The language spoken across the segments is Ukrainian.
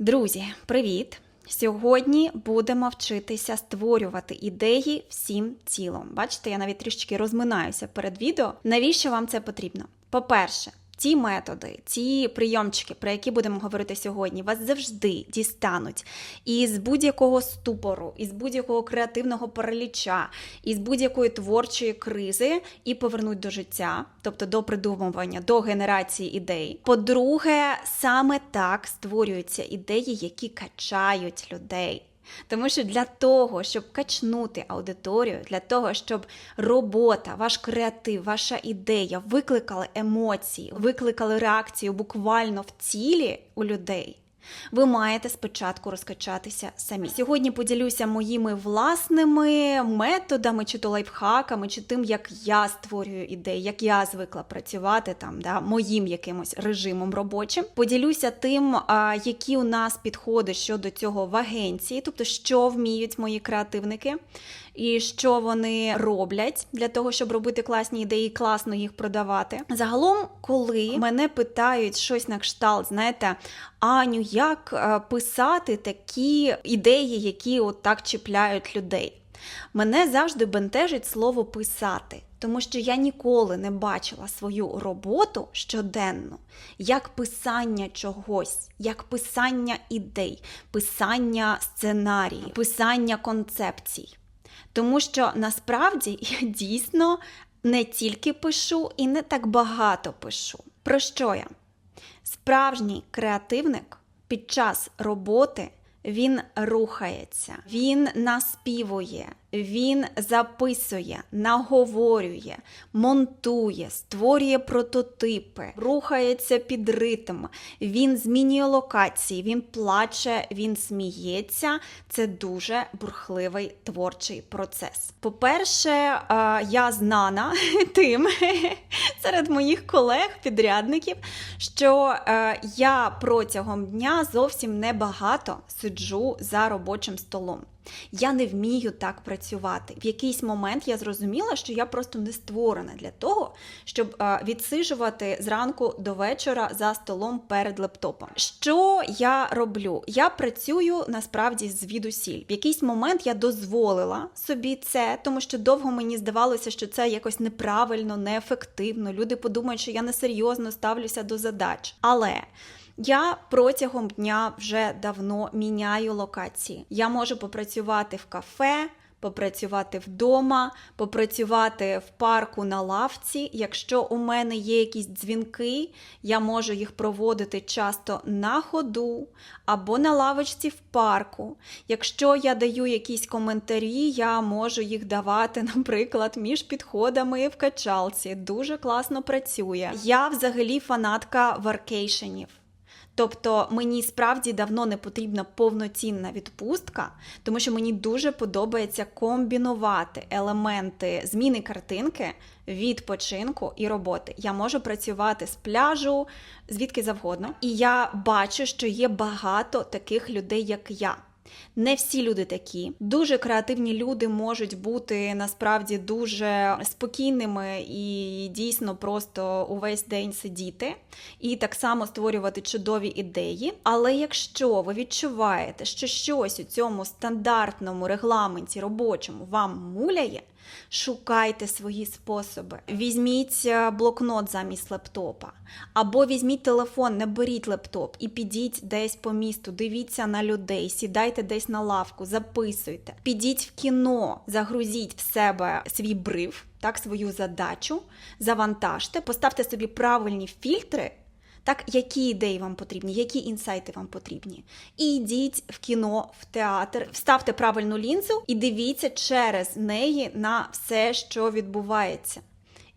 Друзі, привіт! Сьогодні будемо вчитися створювати ідеї всім тілом. Бачите, я навіть трішечки розминаюся перед відео. Навіщо вам це потрібно? По-перше, ті методи, ті прийомчики, про які будемо говорити сьогодні, вас завжди дістануть із будь-якого ступору, із будь-якого креативного параліча, із будь-якої творчої кризи і повернуть до життя, тобто до придумування, до генерації ідей. По-друге, саме так створюються ідеї, які качають людей. Тому що для того, щоб качнути аудиторію, для того, щоб робота, ваш креатив, ваша ідея викликали емоції, викликали реакцію буквально в тілі у людей. Ви маєте спочатку розкачатися самі. Сьогодні поділюся моїми власними методами, чи то лайфхаками, чи тим, як я створюю ідеї, як я звикла працювати там, да, моїм якимось режимом робочим. Поділюся тим, які у нас підходи щодо цього в агенції, тобто що вміють мої креативники. І що вони роблять для того, щоб робити класні ідеї, і класно їх продавати. Загалом, коли мене питають щось на кшталт, знаєте, Аню, як е, писати такі ідеї, які от так чіпляють людей. Мене завжди бентежить слово писати, тому що я ніколи не бачила свою роботу щоденно як писання чогось, як писання ідей, писання сценаріїв, писання концепцій. Тому що насправді я дійсно не тільки пишу і не так багато пишу. Про що я? Справжній креативник під час роботи він рухається, він наспівує, він записує, наговорює, монтує, створює прототипи, рухається під ритм, він змінює локації, він плаче, він сміється. Це дуже бурхливий творчий процес. По-перше, е, я знана тим серед моїх колег-підрядників, що е, я протягом дня зовсім небагато сиджу за робочим столом. Я не вмію так працювати. В якийсь момент я зрозуміла, що я просто не створена для того, щоб е, відсиджувати зранку до вечора за столом перед лептопом. Що я роблю? Я працюю насправді звідусіль. В якийсь момент я дозволила собі це, тому що довго мені здавалося, що це якось неправильно, неефективно. Люди подумають, що я несерйозно ставлюся до задач. Але я протягом дня вже давно міняю локації. Я можу попрацювати в кафе, попрацювати вдома, попрацювати в парку на лавці. Якщо у мене є якісь дзвінки, я можу їх проводити часто на ходу або на лавочці в парку. Якщо я даю якісь коментарі, я можу їх давати, наприклад, між підходами в качалці. Дуже класно працює. Я взагалі фанатка варкейшенів. Тобто мені справді давно не потрібна повноцінна відпустка, тому що мені дуже подобається комбінувати елементи зміни картинки, відпочинку і роботи. Я можу працювати з пляжу, звідки завгодно. І я бачу, що є багато таких людей, як я. Не всі люди такі. Дуже креативні люди можуть бути насправді дуже спокійними і дійсно просто увесь день сидіти і так само створювати чудові ідеї. Але якщо ви відчуваєте, що щось у цьому стандартному регламенті робочому вам муляє, Шукайте свої способи. Візьміть е, блокнот замість лептопа, або візьміть телефон, не беріть лептоп і підіть десь по місту, дивіться на людей, сідайте десь на лавку, записуйте, підіть в кіно, загрузіть в себе свій брив, так, свою задачу, завантажте, поставте собі правильні фільтри. Так, які ідеї вам потрібні, які інсайти вам потрібні. І йдіть в кіно, в театр, вставте правильну лінзу і дивіться через неї на все, що відбувається.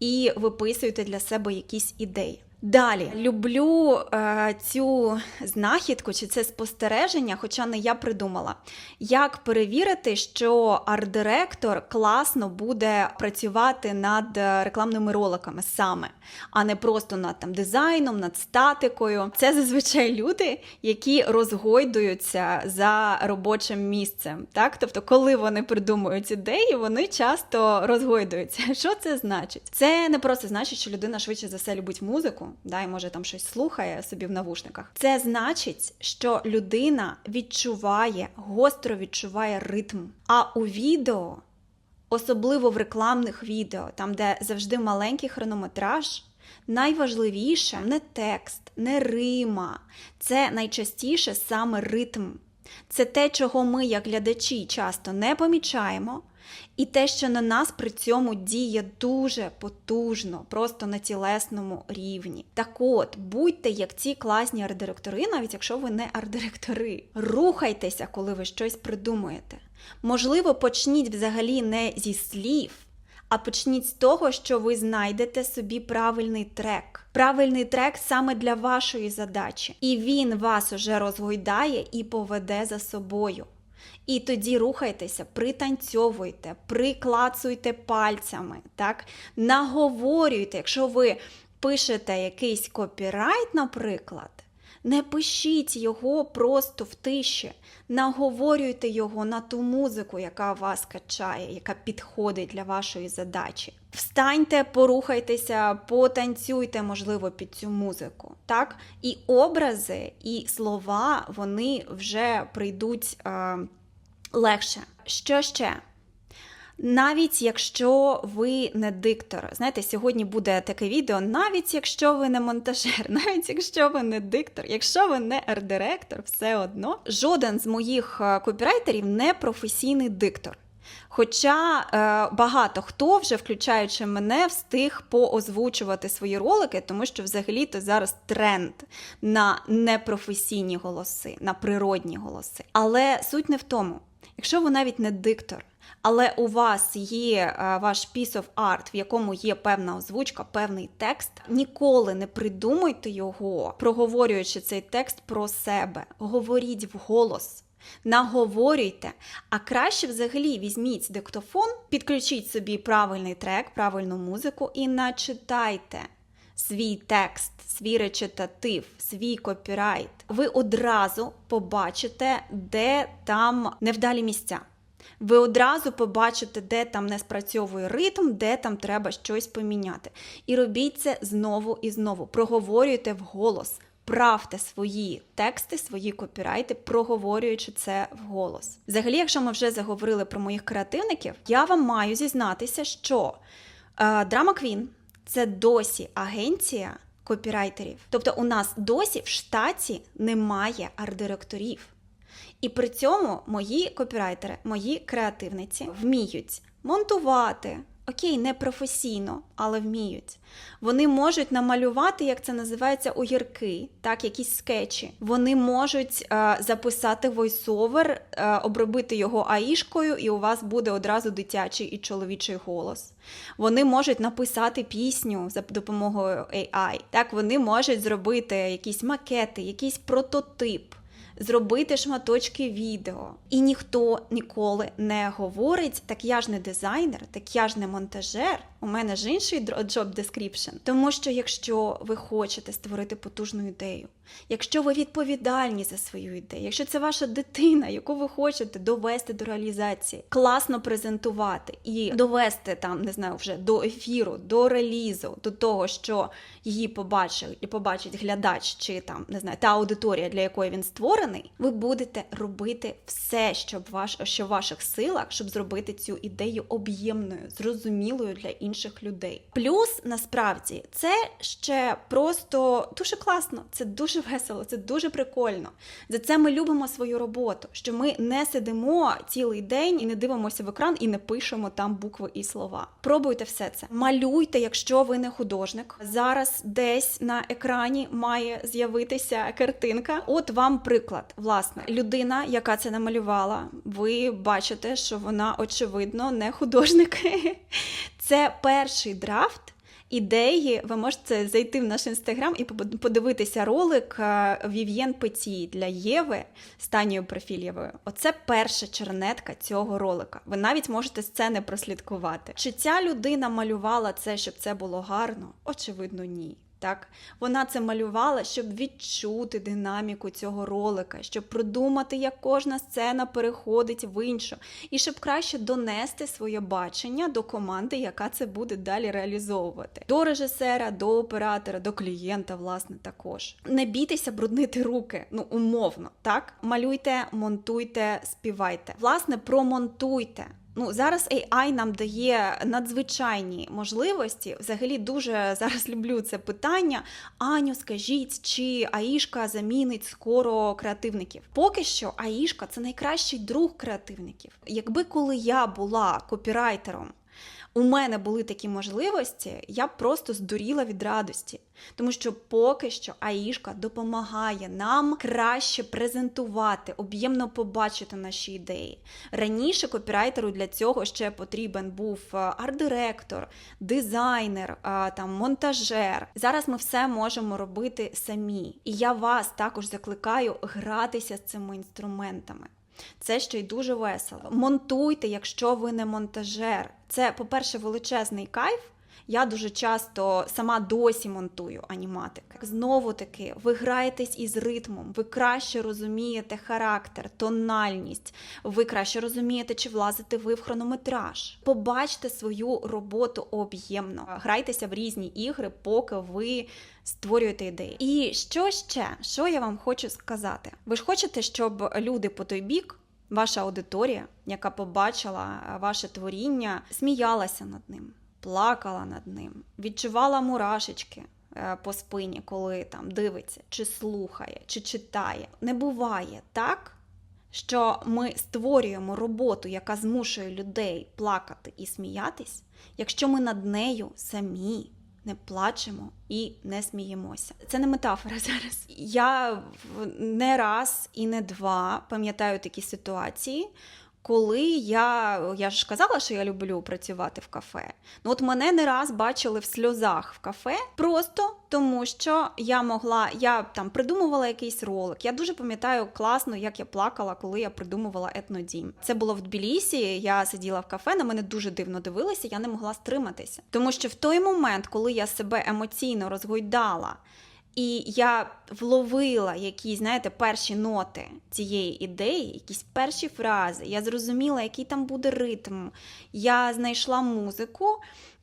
І виписуйте для себе якісь ідеї. Далі люблю е, цю знахідку чи це спостереження, хоча не я придумала. Як перевірити, що арт-директор класно буде працювати над рекламними роликами саме, а не просто над там дизайном, над статикою. Це зазвичай люди, які розгойдуються за робочим місцем. Так? Тобто, коли вони придумують ідеї, вони часто розгойдуються. Що це значить? Це не просто значить, що людина швидше за все любить музику. Да, і може там щось слухає собі в навушниках. Це значить, що людина відчуває, гостро відчуває ритм. А у відео, особливо в рекламних відео, там, де завжди маленький хронометраж. Найважливіше не текст, не рима, це найчастіше саме ритм. Це те, чого ми, як глядачі, часто не помічаємо, і те, що на нас при цьому діє дуже потужно, просто на тілесному рівні. Так от, будьте як ці класні арт-директори, навіть якщо ви не арт-директори. Рухайтеся, коли ви щось придумуєте. Можливо, почніть взагалі не зі слів. А почніть з того, що ви знайдете собі правильний трек. Правильний трек саме для вашої задачі. І він вас уже розгойдає і поведе за собою. І тоді рухайтеся, пританцьовуйте, приклацуйте пальцями, так? наговорюйте, якщо ви пишете якийсь копірайт, наприклад. Не пишіть його просто в тиші, наговорюйте його на ту музику, яка вас качає, яка підходить для вашої задачі. Встаньте, порухайтеся, потанцюйте, можливо, під цю музику. Так? І образи, і слова вони вже прийдуть е, легше. Що ще? Навіть якщо ви не диктор, знаєте, сьогодні буде таке відео, навіть якщо ви не монтажер, навіть якщо ви не диктор, якщо ви не арт-директор, все одно жоден з моїх е, копірайтерів не професійний диктор. Хоча е, багато хто, вже включаючи мене, встиг поозвучувати свої ролики, тому що взагалі-то зараз тренд на непрофесійні голоси, на природні голоси. Але суть не в тому, якщо ви навіть не диктор, але у вас є е, ваш piece of art, в якому є певна озвучка, певний текст. Ніколи не придумуйте його, проговорюючи цей текст про себе. Говоріть вголос. Наговорюйте, а краще взагалі візьміть диктофон, підключіть собі правильний трек, правильну музику і начитайте свій текст, свій речитатив, свій копірайт. Ви одразу побачите, де там невдалі місця. Ви одразу побачите, де там не спрацьовує ритм, де там треба щось поміняти. І робіть це знову і знову. Проговорюйте вголос, правте свої тексти, свої копірайти, проговорюючи це вголос. Взагалі, якщо ми вже заговорили про моїх креативників, я вам маю зізнатися, що е, Drama Queen – це досі агенція копірайтерів. Тобто, у нас досі в штаті немає арт-директорів. І при цьому мої копірайтери, мої креативниці вміють монтувати. Окей, не професійно, але вміють. Вони можуть намалювати, як це називається, огірки, так, якісь скетчі. Вони можуть е, записати войсовер, е, обробити його аїшкою, і у вас буде одразу дитячий і чоловічий голос. Вони можуть написати пісню за допомогою AI. Так, вони можуть зробити якісь макети, якийсь прототип зробити шматочки відео. І ніхто ніколи не говорить: так я ж не дизайнер, так я ж не монтажер. У мене ж інший job description. Тому що якщо ви хочете створити потужну ідею, якщо ви відповідальні за свою ідею, якщо це ваша дитина, яку ви хочете довести до реалізації, класно презентувати і довести там, не знаю, вже до ефіру, до релізу, до того, що її побачить і побачить глядач, чи там не знаю, та аудиторія, для якої він створений, ви будете робити все, щоб ваш що в ваших силах, щоб зробити цю ідею об'ємною, зрозумілою для інших людей. Плюс насправді це ще просто дуже класно, це дуже весело, це дуже прикольно. За це ми любимо свою роботу, що ми не сидимо цілий день і не дивимося в екран і не пишемо там букви і слова. Пробуйте все це. Малюйте, якщо ви не художник. Зараз десь на екрані має з'явитися картинка. От вам приклад. Власне, людина, яка це намалювала, ви бачите, що вона очевидно не художник. Це перший драфт. Ідеї, ви можете зайти в наш інстаграм і подивитися ролик Вів'єн Петі для Єви з Танією Профільєвою. Оце перша чернетка цього ролика. Ви навіть можете не прослідкувати. Чи ця людина малювала це, щоб це було гарно? Очевидно, ні. Так, вона це малювала, щоб відчути динаміку цього ролика, щоб продумати, як кожна сцена переходить в іншу, і щоб краще донести своє бачення до команди, яка це буде далі реалізовувати. До режисера, до оператора, до клієнта, власне, також. Не бійтеся бруднити руки, ну умовно, так? Малюйте, монтуйте, співайте. Власне, промонтуйте. Ну, зараз AI нам дає надзвичайні можливості. Взагалі дуже зараз люблю це питання. Аню, скажіть, чи Аїшка замінить скоро креативників? Поки що Аїшка це найкращий друг креативників. Якби коли я була копірайтером, у мене були такі можливості, я просто здуріла від радості. Тому що поки що Аїшка допомагає нам краще презентувати, об'ємно побачити наші ідеї. Раніше копірайтеру для цього ще потрібен був е, арт-директор, дизайнер, е, там монтажер. Зараз ми все можемо робити самі. І я вас також закликаю гратися з цими інструментами. Це ще й дуже весело. Монтуйте, якщо ви не монтажер. Це, по-перше, величезний кайф. Я дуже часто сама досі монтую аніматики. Знову таки, ви граєтесь із ритмом, ви краще розумієте характер, тональність, ви краще розумієте, чи влазите ви в хронометраж. Побачте свою роботу об'ємно. Грайтеся в різні ігри, поки ви створюєте ідеї. І що ще? Що я вам хочу сказати? Ви ж хочете, щоб люди по той бік. Ваша аудиторія, яка побачила ваше творіння, сміялася над ним, плакала над ним, відчувала мурашечки е, по спині, коли там дивиться, чи слухає, чи читає. Не буває так, що ми створюємо роботу, яка змушує людей плакати і сміятись, якщо ми над нею самі. Не плачемо і не сміємося. Це не метафора зараз. Я не раз і не два пам'ятаю такі ситуації, коли я я ж казала, що я люблю працювати в кафе. Ну от мене не раз бачили в сльозах в кафе, просто тому що я могла, я там придумувала якийсь ролик. Я дуже пам'ятаю класно, як я плакала, коли я придумувала етнодім. Це було в Тбілісі, Я сиділа в кафе, на мене дуже дивно дивилися, я не могла стриматися. Тому що в той момент, коли я себе емоційно розгойдала. І я вловила якісь, знаєте, перші ноти цієї ідеї, якісь перші фрази. Я зрозуміла, який там буде ритм. Я знайшла музику.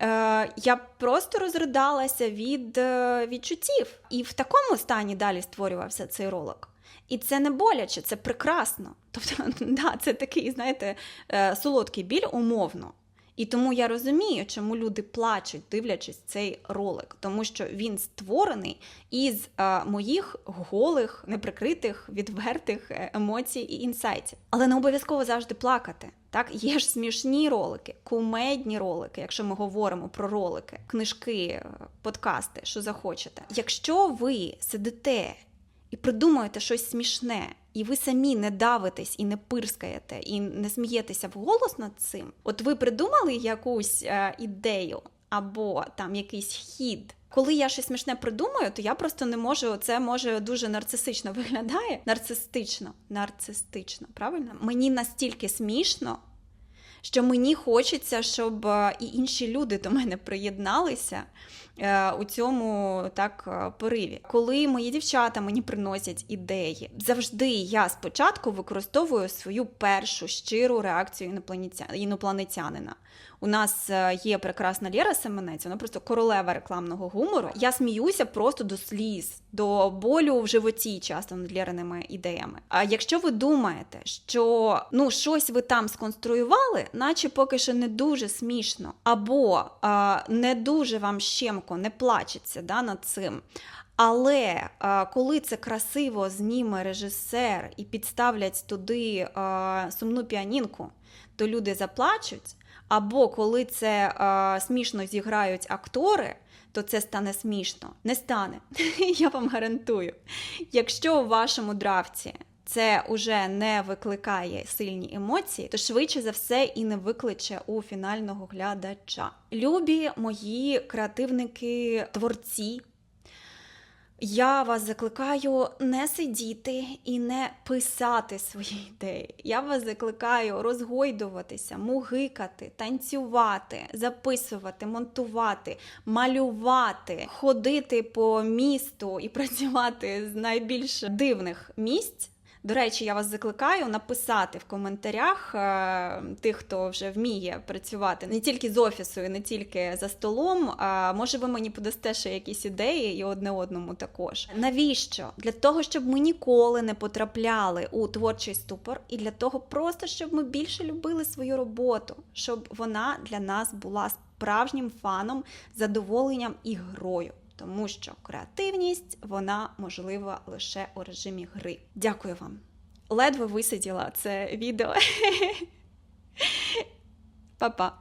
Е, я просто розридалася від е, відчуттів. І в такому стані далі створювався цей ролик. І це не боляче, це прекрасно. Тобто, да, це такий, знаєте, е, солодкий біль умовно. І тому я розумію, чому люди плачуть, дивлячись цей ролик, тому що він створений із е, моїх голих, неприкритих, відвертих е, емоцій і інсайтів. Але не обов'язково завжди плакати. Так, є ж смішні ролики, кумедні ролики, якщо ми говоримо про ролики, книжки, е, подкасти, що захочете. Якщо ви сидите і придумуєте щось смішне, і ви самі не давитесь і не пирскаєте, і не смієтеся вголос над цим, от ви придумали якусь е, ідею або там якийсь хід. Коли я щось смішне придумаю, то я просто не можу. Це може дуже нарцисично виглядає. Нарцистично, нарцистично, правильно? Мені настільки смішно, що мені хочеться, щоб е, і інші люди до мене приєдналися. Е, у цьому так е, пориві. Коли мої дівчата мені приносять ідеї, завжди я спочатку використовую свою першу щиру реакцію інопланетянина. У нас е, є прекрасна Лєра Семенець, вона просто королева рекламного гумору. Я сміюся просто до сліз, до болю в животі, часто над Лєриними ідеями. А якщо ви думаєте, що ну щось ви там сконструювали, наче поки що не дуже смішно, або а, не дуже вам щемко не плачеться да, над цим. Але коли це красиво зніме режисер і підставлять туди сумну піанінку, то люди заплачуть. Або коли це а, смішно зіграють актори, то це стане смішно. Не стане. Я вам гарантую. Якщо у вашому драфті це уже не викликає сильні емоції, то швидше за все і не викличе у фінального глядача. Любі мої креативники, творці. Я вас закликаю не сидіти і не писати свої ідеї. Я вас закликаю розгойдуватися, мугикати, танцювати, записувати, монтувати, малювати, ходити по місту і працювати з найбільш дивних місць. До речі, я вас закликаю написати в коментарях е, тих, хто вже вміє працювати не тільки з офісу, і не тільки за столом. А може, ви мені подасте ще якісь ідеї і одне одному також. Навіщо? Для того, щоб ми ніколи не потрапляли у творчий ступор, і для того, просто щоб ми більше любили свою роботу, щоб вона для нас була справжнім фаном, задоволенням і грою тому що креативність вона можлива лише у режимі гри. Дякую вам. Ледве висиділа це відео. Па-па.